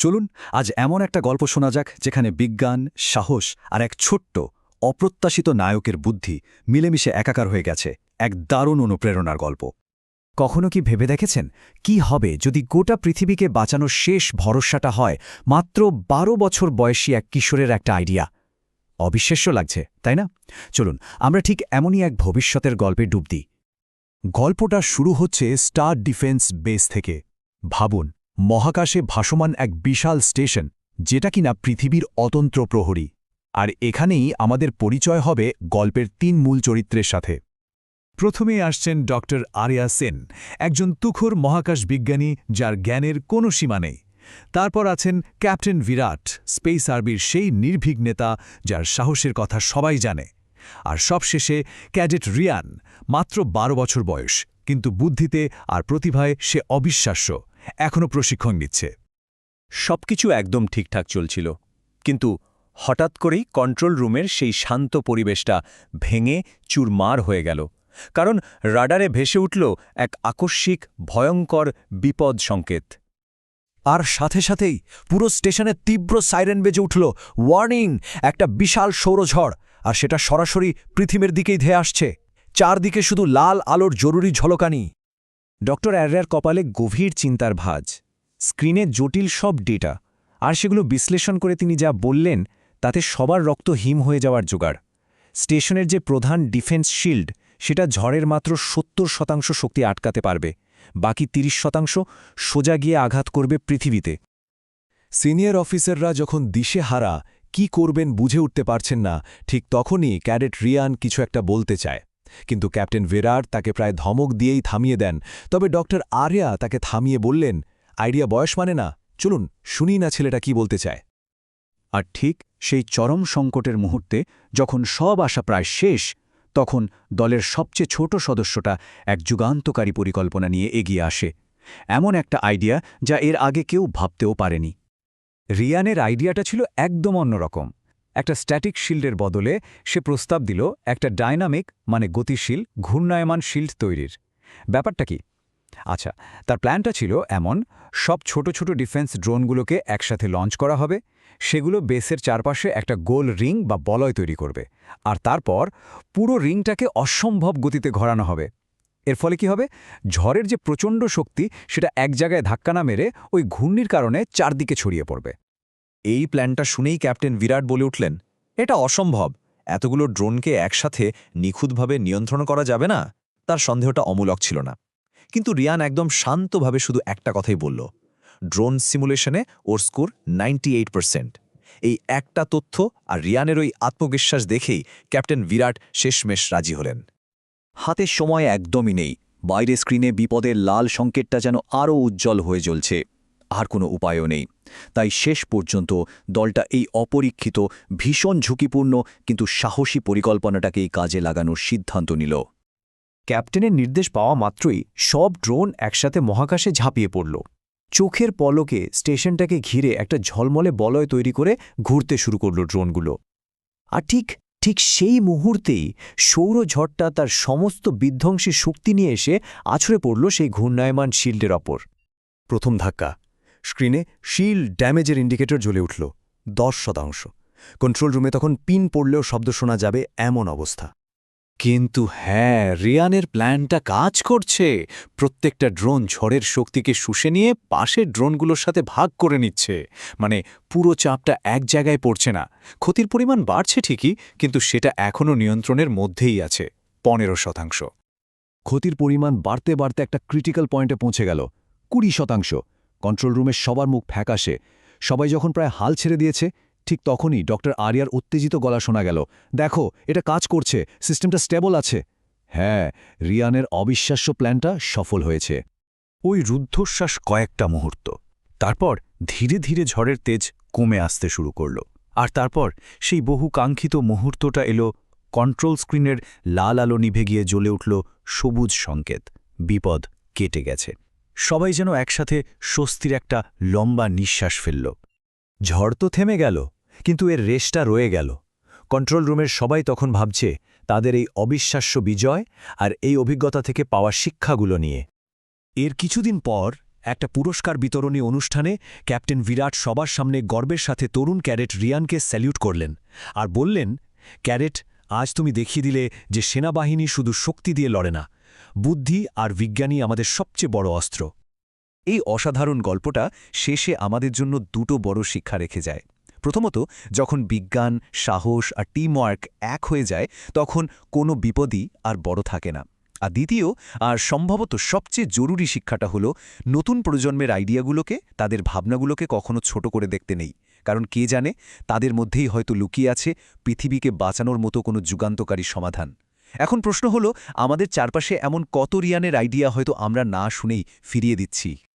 চলুন আজ এমন একটা গল্প শোনা যাক যেখানে বিজ্ঞান, সাহস আর এক ছোট্ট, অপ্রত্যাশিত নায়কের বুদ্ধি মিলেমিশে একাকার হয়ে গেছে। এক দারুণ অনুপ্রেরণার গল্প। কখনো কি ভেবে দেখেছেন? কি হবে যদি গোটা পৃথিবীকে বাঁচানোর শেষ ভরসাটা হয়? মাত্র বারো বছর বয়সী এক কিশোরের একটা আইডিয়া। অবিশ্বাস্য লাগছে, তাই না? চলুন, আমরা ঠিক এমনই এক ভবিষ্যতের গল্পে ডুব দিই। গল্পটা শুরু হচ্ছে স্টার ডিফেন্স বেস থেকে। ভাবুন মহাকাশে ভাসমান এক বিশাল স্টেশন, যেটা কিনা পৃথিবীর অতন্ত্র প্রহরী। আর এখানেই আমাদের পরিচয় হবে গল্পের তিন মূল চরিত্রের সাথে। প্রথমে আসছেন ডক্টর আরিয়া সেন, একজন তুখোর মহাকাশ বিজ্ঞানী যার জ্ঞানের কোনো সীমা নেই। তারপর আছেন ক্যাপ্টেন বিরাট স্পেস আর্মির সেই নির্ভীক নেতা যার সাহসের কথা সবাই জানে। আর সবশেষে ক্যাডেট রিয়ান, মাত্র বারো বছর বয়স, কিন্তু বুদ্ধিতে আর প্রতিভায় সে অবিশ্বাস্য। এখনও প্রশিক্ষণ নিচ্ছে। সবকিছু একদম ঠিকঠাক চলছিল। কিন্তু হঠাৎ করেই কন্ট্রোল রুমের সেই শান্ত পরিবেশটা ভেঙে চুরমার হয়ে গেল। কারণ রাডারে ভেসে উঠল এক আকস্মিক, ভয়ঙ্কর বিপদ সংকেত। আর সাথে সাথেই পুরো স্টেশনে তীব্র সাইরেন বেজে উঠল ওয়ার্নিং একটা বিশাল সৌরঝড়, আর সেটা সরাসরি পৃথিবীর দিকেই ধেয়ে আসছে। চারদিকে শুধু লাল আলোর জরুরি ঝলকানি। ডক্টর অ্যাররার কপালে গভীর চিন্তার ভাজ। স্ক্রিনে জটিল সব ডেটা, আর সেগুলো বিশ্লেষণ করে তিনি যা বললেন, তাতে সবার রক্ত হিম হয়ে যাওয়ার জোগাড়। স্টেশনের যে প্রধান ডিফেন্স শিল্ড, সেটা ঝড়ের মাত্র সত্তর শতাংশ শক্তি আটকাতে পারবে, বাকি ৩০ শতাংশ সোজা গিয়ে আঘাত করবে পৃথিবীতে। সিনিয়র অফিসাররা যখন দিশে হারা, কি করবেন বুঝে উঠতে পারছেন না, ঠিক তখনই ক্যাডেট রিয়ান কিছু একটা বলতে চায়। কিন্তু ক্যাপ্টেন ভেরার তাকে প্রায় ধমক দিয়েই থামিয়ে দেন। তবে ডক্টর আর্য়া তাকে থামিয়ে বললেন, আইডিয়া বয়স মানে না। চলুন শুনি না ছেলেটা কি বলতে চায়। আর ঠিক সেই চরম সংকটের মুহূর্তে, যখন সব আশা প্রায় শেষ, তখন দলের সবচেয়ে ছোট সদস্যটা এক যুগান্তকারী পরিকল্পনা নিয়ে এগিয়ে আসে। এমন একটা আইডিয়া যা এর আগে কেউ ভাবতেও পারেনি। রিয়ানের আইডিয়াটা ছিল একদম অন্যরকম। একটা স্ট্যাটিক শিল্ডের বদলে সে প্রস্তাব দিল একটা ডাইনামিক মানে গতিশীল, ঘূর্ণায়মান শিল্ড তৈরির। ব্যাপারটা কি? আচ্ছা তার প্ল্যানটা ছিল এমন, সব ছোট ছোট ডিফেন্স ড্রোনগুলোকে একসাথে লঞ্চ করা হবে, সেগুলো বেসের চারপাশে একটা গোল রিং বা বলয় তৈরি করবে, আর তারপর পুরো রিংটাকে অসম্ভব গতিতে ঘোরানো হবে। এর ফলে কি হবে? ঝড়ের যে প্রচণ্ড শক্তি, সেটা এক জায়গায় ধাক্কা না মেরে ওই ঘূর্ণির কারণে চারদিকে ছড়িয়ে পড়বে। এই প্ল্যানটা শুনেই ক্যাপ্টেন বিরাট বলে উঠলেন, এটা অসম্ভব। এতগুলো ড্রোনকে একসাথে নিখুঁতভাবে নিয়ন্ত্রণ করা যাবে না? তার সন্দেহটা অমূলক ছিল না। কিন্তু রিয়ান একদম শান্তভাবে শুধু একটা কথাই বলল, ড্রোন সিমুলেশনে ওর স্কোর নাইনটি এই একটা তথ্য আর রিয়ানের ওই আত্মবিশ্বাস দেখেই ক্যাপ্টেন বিরাট শেষমেশ রাজি হলেন। হাতে সময় একদমই নেই। বাইরে স্ক্রিনে বিপদের লাল সংকেতটা যেন আরও উজ্জ্বল হয়ে জ্বলছে। আর কোনো উপায়ও নেই। তাই শেষ পর্যন্ত দলটা এই অপরীক্ষিত, ভীষণ ঝুঁকিপূর্ণ, কিন্তু সাহসী পরিকল্পনাটাকেই কাজে লাগানোর সিদ্ধান্ত নিল। ক্যাপ্টেনের নির্দেশ পাওয়া মাত্রই সব ড্রোন একসাথে মহাকাশে ঝাঁপিয়ে পড়ল। চোখের পলকে স্টেশনটাকে ঘিরে একটা ঝলমলে বলয় তৈরি করে ঘুরতে শুরু করল ড্রোনগুলো। আর ঠিক ঠিক সেই মুহূর্তেই সৌরঝড়টা তার সমস্ত বিধ্বংসী শক্তি নিয়ে এসে আছড়ে পড়ল সেই ঘূর্ণায়মান শিল্ডের ওপর। প্রথম ধাক্কা স্ক্রিনে শিল্ড ড্যামেজের ইন্ডিকেটর জ্বলে উঠল, দশ শতাংশ। কন্ট্রোল রুমে তখন পিন পড়লেও শব্দ শোনা যাবে এমন অবস্থা। কিন্তু হ্যাঁ রিয়ানের প্ল্যানটা কাজ করছে। প্রত্যেকটা ড্রোন ঝড়ের শক্তিকে শুষে নিয়ে পাশের ড্রোনগুলোর সাথে ভাগ করে নিচ্ছে। মানে পুরো চাপটা এক জায়গায় পড়ছে না। ক্ষতির পরিমাণ বাড়ছে ঠিকই, কিন্তু সেটা এখনও নিয়ন্ত্রণের মধ্যেই আছে, পনেরো শতাংশ। ক্ষতির পরিমাণ বাড়তে বাড়তে একটা ক্রিটিক্যাল পয়েন্টে পৌঁছে গেল, কুড়ি শতাংশ। কন্ট্রোল রুমের সবার মুখ ফ্যাকাশে সবাই যখন প্রায় হাল ছেড়ে দিয়েছে, ঠিক তখনই ডক্টর আরিয়ার উত্তেজিত গলা শোনা গেল। দেখো, এটা কাজ করছে, সিস্টেমটা স্টেবল আছে। হ্যাঁ রিয়ানের অবিশ্বাস্য প্ল্যানটা সফল হয়েছে। ওই রুদ্ধশ্বাস কয়েকটা মুহূর্ত। তারপর ধীরে ধীরে ঝড়ের তেজ কমে আসতে শুরু করল। আর তারপর সেই বহু কাঙ্ক্ষিত মুহূর্তটা এলো কন্ট্রোল স্ক্রিনের লাল আলো নিভে গিয়ে জ্বলে উঠল সবুজ সংকেত। বিপদ কেটে গেছে। সবাই যেন একসাথে স্বস্তির একটা লম্বা নিঃশ্বাস ফেলল। ঝড় তো থেমে গেল, কিন্তু এর রেশটা রয়ে গেল। কন্ট্রোল রুমের সবাই তখন ভাবছে, তাদের এই অবিশ্বাস্য বিজয় আর এই অভিজ্ঞতা থেকে পাওয়া শিক্ষাগুলো নিয়ে। এর কিছুদিন পর একটা পুরস্কার বিতরণী অনুষ্ঠানে ক্যাপ্টেন বিরাট সবার সামনে গর্বের সাথে তরুণ ক্যারেট রিয়ানকে স্যালিউট করলেন আর বললেন ক্যারেট আজ তুমি দেখিয়ে দিলে যে সেনাবাহিনী শুধু শক্তি দিয়ে লড়ে না বুদ্ধি আর বিজ্ঞানী আমাদের সবচেয়ে বড় অস্ত্র। এই অসাধারণ গল্পটা শেষে আমাদের জন্য দুটো বড় শিক্ষা রেখে যায়। প্রথমত, যখন বিজ্ঞান, সাহস আর টিমওয়ার্ক এক হয়ে যায়, তখন কোনো বিপদই আর বড় থাকে না। আর দ্বিতীয়, আর সম্ভবত সবচেয়ে জরুরি শিক্ষাটা হলো, নতুন প্রজন্মের আইডিয়াগুলোকে তাদের ভাবনাগুলোকে কখনো ছোট করে দেখতে নেই। কারণ কে জানে, তাদের মধ্যেই হয়তো লুকিয়ে আছে পৃথিবীকে বাঁচানোর মতো কোনো যুগান্তকারী সমাধান। এখন প্রশ্ন হলো, আমাদের চারপাশে এমন কত রিয়ানের আইডিয়া হয়তো আমরা না শুনেই ফিরিয়ে দিচ্ছি?